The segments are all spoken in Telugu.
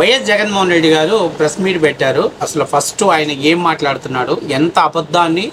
వైఎస్ జగన్మోహన్ రెడ్డి గారు ప్రెస్ మీట్ పెట్టారు. అసలు ఫస్ట్ ఆయన ఏం మాట్లాడుతున్నాడు? ఎంత అబద్ధాన్ని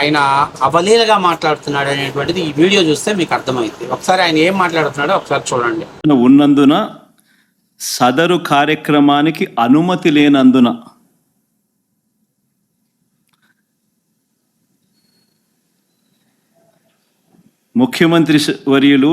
ఆయన అవలీలగా మాట్లాడుతున్నాడు అనేటువంటిది ఈ వీడియో చూస్తే మీకు అర్థమైంది. ఒకసారి ఆయన ఏం మాట్లాడుతున్నాడో ఒకసారి చూడండి. ఉన్నందున సదరు కార్యక్రమానికి అనుమతి లేనందున ముఖ్యమంత్రి వర్యులు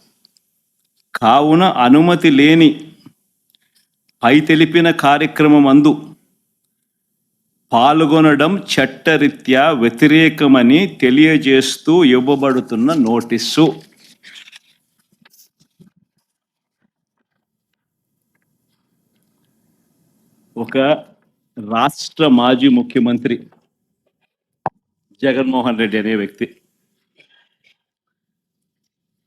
కావున అనుమతి లేని పై తెలిపిన కార్యక్రమం అందు పాల్గొనడం చట్టరీత్యా వ్యతిరేకమని తెలియజేస్తూ ఇవ్వబడుతున్న నోటీసు. ఒక రాష్ట్ర మాజీ ముఖ్యమంత్రి జగన్మోహన్ రెడ్డి అనే వ్యక్తి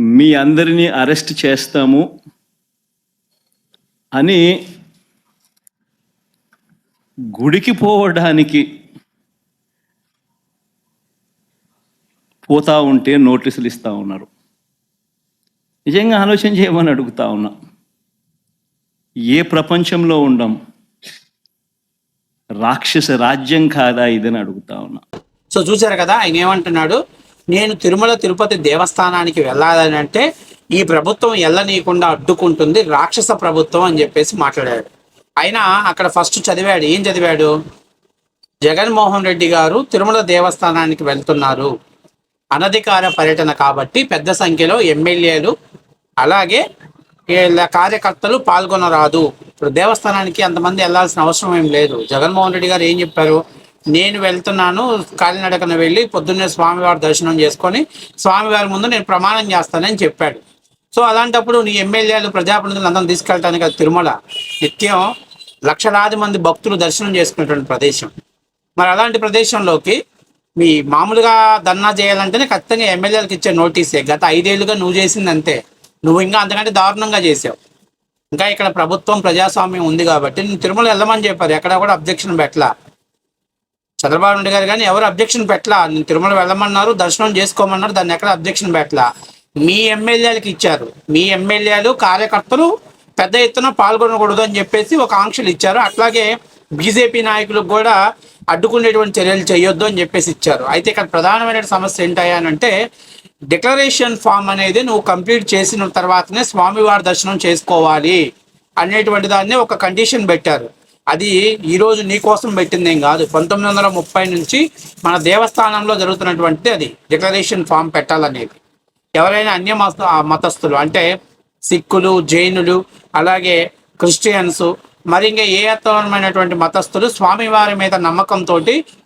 మీ అందరినీ అరెస్ట్ చేస్తాము అని గుడికి పోవడానికి పోతా ఉంటే నోటీసులు ఇస్తా ఉన్నారు. నిజంగా ఆలోచన చేయమని అడుగుతా ఉన్నా. ఏ ప్రపంచంలో ఉండం? రాక్షస రాజ్యం కాదా ఇదని అడుగుతా ఉన్నా. సో చూశారు కదా ఆయన ఏమంటున్నాడు? నేను తిరుమల తిరుపతి దేవస్థానానికి వెళ్ళాలని అంటే ఈ ప్రభుత్వం ఎల్లనీయకుండా అడ్డుకుంటుంది రాక్షస ప్రభుత్వం అని చెప్పేసి మాట్లాడాడు. ఆయన అక్కడ ఫస్ట్ చదివాడు ఏం చదివాడు? జగన్మోహన్ రెడ్డి గారు తిరుమల దేవస్థానానికి వెళ్తున్నారు. అనధికార పర్యటన కాబట్టి పెద్ద సంఖ్యలో ఎమ్మెల్యేలు అలాగే కార్యకర్తలు పాల్గొనరాదు. ఇప్పుడు దేవస్థానానికి అంతమంది వెళ్ళాల్సిన అవసరం ఏం లేదు. జగన్మోహన్ రెడ్డి గారు ఏం చెప్పారు? నేను వెళ్తున్నాను కాలినడకన వెళ్ళి పొద్దున్నే స్వామివారి దర్శనం చేసుకొని స్వామివారి ముందు నేను ప్రమాణం చేస్తానని చెప్పాడు. సో అలాంటప్పుడు నీ ఎమ్మెల్యేలు ప్రజాప్రతినిధులు అందరం తీసుకెళ్ళటానికి అది తిరుమల. నిత్యం లక్షలాది మంది భక్తులు దర్శనం చేసుకునేటువంటి ప్రదేశం. మరి అలాంటి ప్రదేశంలోకి మీ మామూలుగా ధర్నా చేయాలంటేనే ఖచ్చితంగా ఎమ్మెల్యేలకు ఇచ్చే నోటీసే. గత ఐదేళ్ళుగా నువ్వు చేసింది అంతే. నువ్వు ఇంకా అంతకంటే దారుణంగా చేసావు. ఇంకా ఇక్కడ ప్రభుత్వం ప్రజాస్వామ్యం ఉంది కాబట్టి నేను తిరుమల వెళ్ళమని చెప్పారు. ఎక్కడ కూడా అబ్జెక్షన్ పెట్టలా. చంద్రబాబు నాయుడు గారు కానీ ఎవరు అబ్జెక్షన్ పెట్టలా? నేను తిరుమల వెళ్ళమన్నారు దర్శనం చేసుకోమన్నారు దాన్ని ఎక్కడ అబ్జెక్షన్ పెట్టలా? మీ ఎమ్మెల్యేలకు ఇచ్చారు. మీ ఎమ్మెల్యేలు కార్యకర్తలు పెద్ద ఎత్తున పాల్గొనకూడదు అని చెప్పేసి ఒక ఆంక్షలు ఇచ్చారు. అట్లాగే బీజేపీ నాయకులకు కూడా అడ్డుకునేటువంటి చర్యలు చేయొద్దు అని చెప్పేసి ఇచ్చారు. అయితే ఇక్కడ ప్రధానమైన సమస్య ఏంటయ్యా అంటే డిక్లరేషన్ ఫామ్ అనేది నువ్వు కంప్లీట్ చేసిన తర్వాతనే స్వామివారి దర్శనం చేసుకోవాలి అనేటువంటి దాన్ని ఒక కండిషన్ పెట్టారు. అది ఈ రోజు నీ కోసం పెట్టిందేం కాదు. పంతొమ్మిది వందల ముప్పై నుంచి మన దేవస్థానంలో జరుగుతున్నటువంటి అది. డిక్లరేషన్ ఫామ్ పెట్టాలనేది. ఎవరైనా అన్య మత మతస్థులు అంటే సిక్కులు జైనులు అలాగే క్రిస్టియన్స్ మరి ఇంకా ఏ అత్తమైనటువంటి మతస్థులు స్వామివారి మీద నమ్మకంతో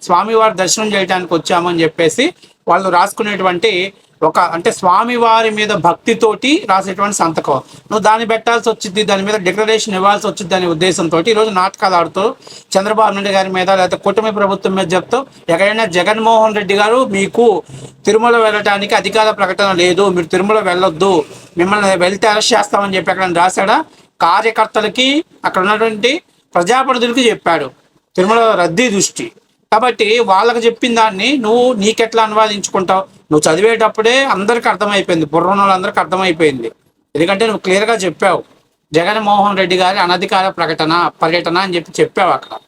స్వామివారి దర్శనం చేయడానికి వచ్చామని చెప్పేసి వాళ్ళు రాసుకునేటువంటి ఒక అంటే స్వామి వారి మీద భక్తితోటి రాసేటువంటి సంతకం. నువ్వు దాన్ని పెట్టాల్సి వచ్చింది దాని మీద డిక్లరేషన్ ఇవ్వాల్సి వచ్చింది అనే ఉద్దేశంతో ఈరోజు నాటకాలు ఆడుతూ చంద్రబాబు నాయుడు గారి మీద లేకపోతే కూటమి ప్రభుత్వం మీద చెప్తూ ఎక్కడైనా జగన్మోహన్ రెడ్డి గారు మీకు తిరుమల వెళ్ళటానికి అధికార ప్రకటన లేదు మీరు తిరుమల వెళ్ళొద్దు మిమ్మల్ని వెళ్తే అరెస్ట్ చేస్తామని చెప్పి అక్కడ రాశాడా? కార్యకర్తలకి అక్కడ ఉన్నటువంటి ప్రజాప్రతినిధులకి చెప్పాడు. తిరుమల రద్దీ దృష్టి. కాబట్టి వాళ్ళకి చెప్పిన దాన్ని నువ్వు నీకెట్లా అనువాదించుకుంటావు? నువ్వు చదివేటప్పుడే అందరికి అర్థమైపోయింది. బుర్ర వాళ్ళందరికీ అర్థమైపోయింది. ఎందుకంటే నువ్వు క్లియర్గా చెప్పావు. జగన్మోహన్ రెడ్డి గారి అనధికార ప్రకటన పర్యటన అని చెప్పి చెప్పావు అక్కడ.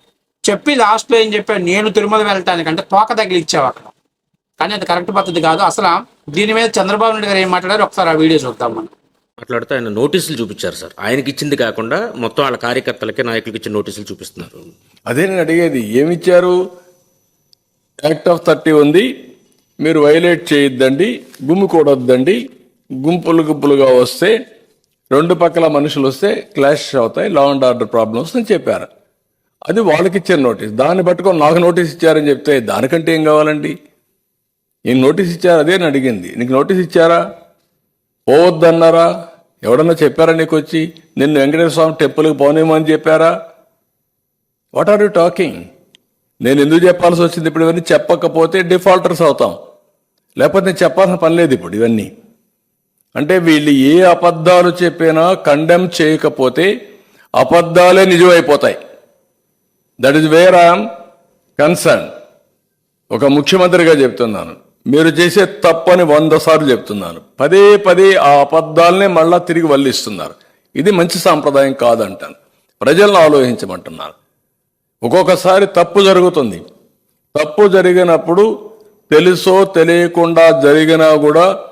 చెప్పి లాస్ట్లో ఏం చెప్పావు? నేను తిరుమల వెళ్ళటానికి అంటే తోక తగిలిచ్చావు అక్కడ. కానీ అది కరెక్ట్ పద్ధతి కాదు. అసలు దీని మీద చంద్రబాబు నాయుడు గారు ఏం మాట్లాడారు ఒకసారి ఆ వీడియో చూద్దాం మనం. మాట్లాడుతూ ఆయన నోటీసులు చూపించారు సార్. ఆయనకి ఇచ్చింది కాకుండా మొత్తం వాళ్ళ కార్యకర్తలకి నాయకులకి ఇచ్చిన నోటీసులు చూపిస్తున్నారు. అదే నేను అడిగేది ఏమిచ్చారు యాక్ట్ ఆఫ్ థర్టీ ఉంది. మీరు వైలేట్ చేయొద్దండి గుమ్మికూడొద్దండి గుంపులు గుంపులుగా వస్తే రెండు పక్కల మనుషులు వస్తే క్లాష్ అవుతాయి లా అండ్ ఆర్డర్ ప్రాబ్లమ్స్ అని చెప్పారు. అది వాళ్ళకి ఇచ్చిన నోటీస్. దాన్ని పట్టుకొని నాకు నోటీస్ ఇచ్చారని చెప్తే దానికంటే ఏం కావాలండి? నేను నోటీస్ ఇచ్చారు? అదే అని అడిగింది. నీకు నోటీస్ ఇచ్చారా? పోవద్దన్నారా? ఎవడన్నా చెప్పారా నీకు వచ్చి? నిన్ను వెంకటేశ్వర స్వామి టెంపుల్కి పోనేమో అని చెప్పారా? వాట్ ఆర్ యు టాకింగ్ నేను ఎందుకు చెప్పాల్సి వచ్చింది ఇప్పుడు ఇవన్నీ చెప్పకపోతే డిఫాల్టర్స్ అవుతాం. లేకపోతే నేను చెప్పాల్సిన పని లేదు ఇప్పుడు ఇవన్నీ. అంటే వీళ్ళు ఏ అబద్ధాలు చెప్పినా కండెమ్ చేయకపోతే అబద్ధాలే నిజమైపోతాయి. That is where I'm concern ఒక ముఖ్యమంత్రిగా చెప్తున్నాను. మీరు చేసే తప్పని వంద సార్లు చెప్తున్నాను. పదే పదే ఆ అబద్ధాలనే మళ్ళా తిరిగి వల్లిస్తున్నారు. ఇది మంచి సాంప్రదాయం కాదంటాను. ప్రజలను ఆలోచించమంటున్నాను ఒక్కొక్కసారి తప్పు జరుగుతుంది. తప్పు జరిగినప్పుడు తెలుసో తెలియకుండా జరిగినా కూడా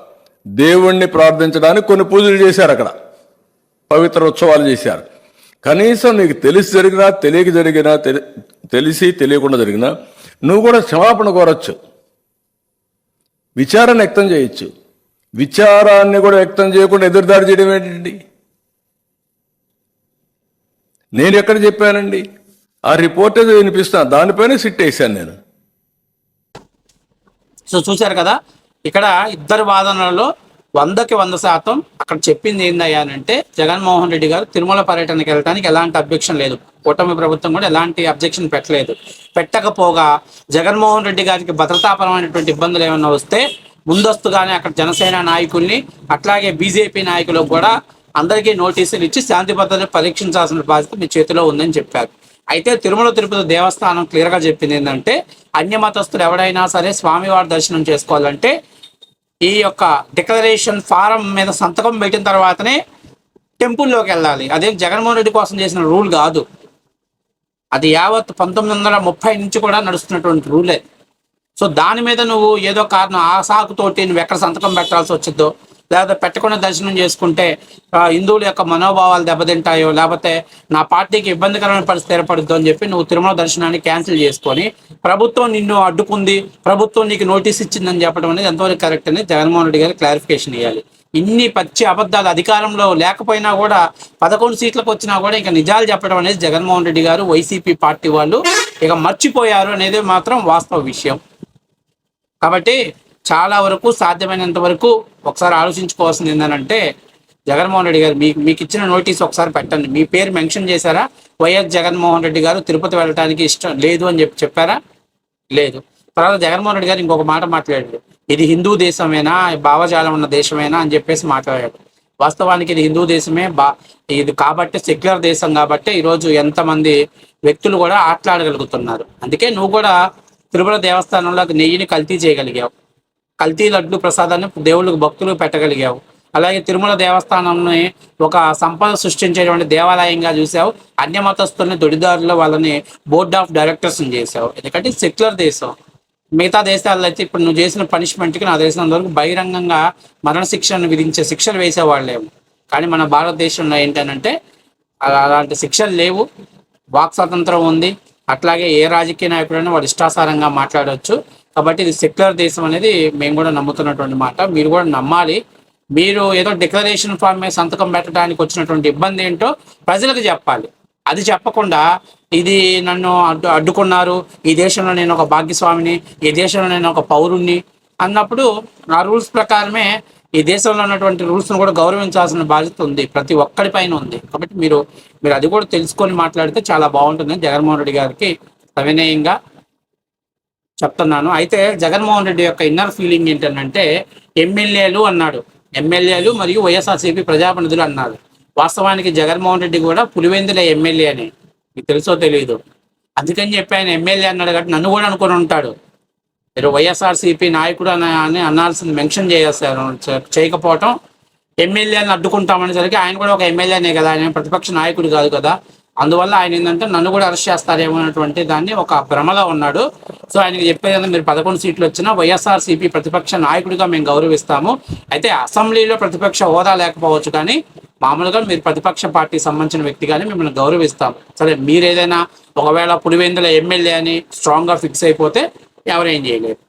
దేవుణ్ణి ప్రార్థించడానికి కొన్ని పూజలు చేశారు అక్కడ. పవిత్ర ఉత్సవాలు చేశారు. కనీసం నీకు తెలిసి జరిగినా తెలియక జరిగినా తెలి- తెలిసి తెలియకుండా జరిగినా నువ్వు కూడా క్షమాపణ కోరచ్చు. విచారాన్ని వ్యక్తం చేయొచ్చు. విచారాన్ని కూడా వ్యక్తం చేయకుండా ఎదురుదారి చేయడం ఏంటండి? నేను ఎక్కడ చెప్పానండి? ఆ రిపోర్ట్ ఏదో వినిపిస్తాను దానిపైన సిట్ వేసాను నేను. సో చూశారు కదా ఇక్కడ ఇద్దరు వాదనలలో వందకి వంద శాతం అక్కడ చెప్పింది ఏందయ్యా అంటే జగన్మోహన్ రెడ్డి గారు తిరుమల పర్యటనకి వెళ్ళడానికి ఎలాంటి అబ్జెక్షన్ లేదు. కూటమి ప్రభుత్వం కూడా ఎలాంటి అబ్జెక్షన్ పెట్టలేదు. పెట్టకపోగా జగన్మోహన్ రెడ్డి గారికి భద్రతాపరమైనటువంటి ఇబ్బందులు ఏమైనా వస్తే ముందస్తుగానే అక్కడ జనసేన నాయకుల్ని అట్లాగే బీజేపీ నాయకులకు కూడా అందరికీ నోటీసులు ఇచ్చి శాంతి భద్రతను పరీక్షించాల్సిన బాధ్యత మీ చేతిలో ఉందని చెప్పారు. అయితే తిరుమల తిరుపతి దేవస్థానం క్లియర్గా చెప్పింది ఏంటంటే అన్య మతస్థులు ఎవడైనా సరే స్వామివారి దర్శనం చేసుకోవాలంటే ఈ యొక్క డిక్లరేషన్ ఫారం మీద సంతకం పెట్టిన తర్వాతనే టెంపుల్లోకి వెళ్ళాలి. అదేం జగన్మోహన్ రెడ్డి కోసం చేసిన రూల్ కాదు. అది యావత్ పంతొమ్మిది వందల ముప్పై నుంచి కూడా నడుస్తున్నటువంటి రూలే సో దాని మీద నువ్వు ఏదో కారణం ఆ సాకుతోటి నువ్వు ఎక్కడ సంతకం పెట్టాల్సి వచ్చిందో లేకపోతే పెట్టకుండా దర్శనం చేసుకుంటే హిందువుల యొక్క మనోభావాలు దెబ్బతింటాయో లేకపోతే నా పార్టీకి ఇబ్బందికరమైన పరిస్థితి ఏర్పడుద్దో అని చెప్పి నువ్వు తిరుమల దర్శనాన్ని క్యాన్సిల్ చేసుకొని ప్రభుత్వం నిన్ను అడ్డుకుంది ప్రభుత్వం నీకు నోటీస్ ఇచ్చిందని చెప్పడం అనేది ఎంతవరకు కరెక్ట్ అని జగన్మోహన్ రెడ్డి గారు క్లారిఫికేషన్ ఇవ్వాలి ఇన్ని పచ్చి అబద్ధాలు అధికారంలో లేకపోయినా కూడా పదకొండు సీట్లకు వచ్చినా కూడా ఇంకా నిజాలు చెప్పడం అనేది జగన్మోహన్ రెడ్డి గారు వైసీపీ పార్టీ వాళ్ళు ఇక మర్చిపోయారు అనేది మాత్రం వాస్తవ విషయం. కాబట్టి చాలా వరకు సాధ్యమైనంత వరకు ఒకసారి ఆలోచించుకోవాల్సింది ఏంటంటే జగన్మోహన్ రెడ్డి గారు మీకు మీకు ఇచ్చిన నోటీస్ ఒకసారి పెట్టండి. మీ పేరు మెన్షన్ చేశారా? వైఎస్ జగన్మోహన్ రెడ్డి గారు తిరుపతి వెళ్ళడానికి ఇష్టం లేదు అని చెప్పి చెప్పారా? లేదు. తర్వాత జగన్మోహన్ రెడ్డి గారు ఇంకొక మాట మాట్లాడాడు. ఇది హిందూ దేశమేనా? భావజాలం ఉన్న దేశమేనా? అని చెప్పేసి మాట్లాడాడు. వాస్తవానికి ఇది హిందూ దేశమే. బా ఇది కాబట్టి సెక్యులర్ దేశం కాబట్టి ఈరోజు ఎంతమంది వ్యక్తులు కూడా ఆటలాడగలుగుతున్నారు. అందుకే నువ్వు కూడా తిరుమల దేవస్థానంలో నెయ్యిని కల్తీ చేయగలిగావు. కల్తీ లడ్డు ప్రసాదాన్ని దేవుళ్ళకు భక్తులకు పెట్టగలిగావు. అలాగే తిరుమల దేవస్థానంని ఒక సంపద సృష్టించేటువంటి దేవాలయంగా చూసావు అన్య మతస్థుల్ని దొడిదారులో వాళ్ళని బోర్డ్ ఆఫ్ డైరెక్టర్స్ని చేసావు ఎందుకంటే సెక్యులర్ దేశం. మిగతా దేశాల్లో అయితే ఇప్పుడు నువ్వు చేసిన పనిష్మెంట్కి నా దేశం వరకు బహిరంగంగా మరణశిక్షను విధించే శిక్షలు వేసేవాళ్ళేమో. కానీ మన భారతదేశంలో ఏంటంటే అలా- అలాంటి శిక్షలు లేవు. వాక్ స్వాతంత్రం ఉంది. అట్లాగే ఏ రాజకీయ నాయకుడైనా వాడు ఇష్టాసారంగా మాట్లాడవచ్చు కాబట్టి ఇది సెక్యులర్ దేశం అనేది మేము కూడా నమ్ముతున్నటువంటి మాట. మీరు కూడా నమ్మాలి. మీరు ఏదో డిక్లరేషన్ ఫామ్ మీద సంతకం పెట్టడానికి వచ్చినటువంటి ఇబ్బంది ఏంటో ప్రజలకు చెప్పాలి. అది చెప్పకుండా ఇది నన్ను అడ్డు అడ్డుకున్నారు. ఈ దేశంలో నేను ఒక భాగ్యస్వామిని ఈ దేశంలో నేను ఒక పౌరుణ్ణి అన్నప్పుడు ఆ రూల్స్ ప్రకారమే ఈ దేశంలో ఉన్నటువంటి రూల్స్ను కూడా గౌరవించాల్సిన బాధ్యత ఉంది. ప్రతి ఒక్కరి పైన ఉంది. కాబట్టి మీరు మీరు అది కూడా తెలుసుకొని మాట్లాడితే చాలా బాగుంటుంది. జగన్మోహన్ రెడ్డి గారికి సవినయంగా చెప్తున్నాను. అయితే జగన్మోహన్ రెడ్డి యొక్క ఇన్నర్ ఫీలింగ్ ఏంటంటే ఎమ్మెల్యేలు అన్నాడు. ఎమ్మెల్యేలు మరియు వైఎస్ఆర్సీపీ ప్రజాప్రతినిధులు అన్నారు. వాస్తవానికి జగన్మోహన్ రెడ్డి కూడా పులివెందుల ఎమ్మెల్యే అని. మీకు తెలుసో తెలియదు అందుకని చెప్పి ఆయన ఎమ్మెల్యే అన్నాడు కాబట్టి నన్ను కూడా అనుకుని ఉంటాడు. మీరు వైఎస్ఆర్సీపీ నాయకుడు అని అని అనాల్సింది మెన్షన్ చేసేసారు చేయకపోవటం ఎమ్మెల్యేని అడ్డుకుంటామనేసరికి ఆయన కూడా ఒక ఎమ్మెల్యేనే కదా. ఆయన ప్రతిపక్ష నాయకుడు కాదు కదా. అందువల్ల ఆయన ఏంటంటే నన్ను కూడా అరెస్ట్ చేస్తారేమో అనేటువంటి దాన్ని ఒక భ్రమలో ఉన్నాడు. సో ఆయనకి చెప్పేది మీరు పదకొండు సీట్లు వచ్చినా వైఎస్ఆర్సీపీ ప్రతిపక్ష నాయకుడిగా మేము గౌరవిస్తాము. అయితే అసెంబ్లీలో ప్రతిపక్ష హోదా లేకపోవచ్చు కానీ మామూలుగా మీరు ప్రతిపక్ష పార్టీ సంబంధించిన వ్యక్తిగానే మిమ్మల్ని గౌరవిస్తాం. సరే మీరు ఏదైనా ఒకవేళ పులివెందుల ఎమ్మెల్యే అని స్ట్రాంగ్గా ఫిక్స్ అయిపోతే ఎవరేం చేయలేరు.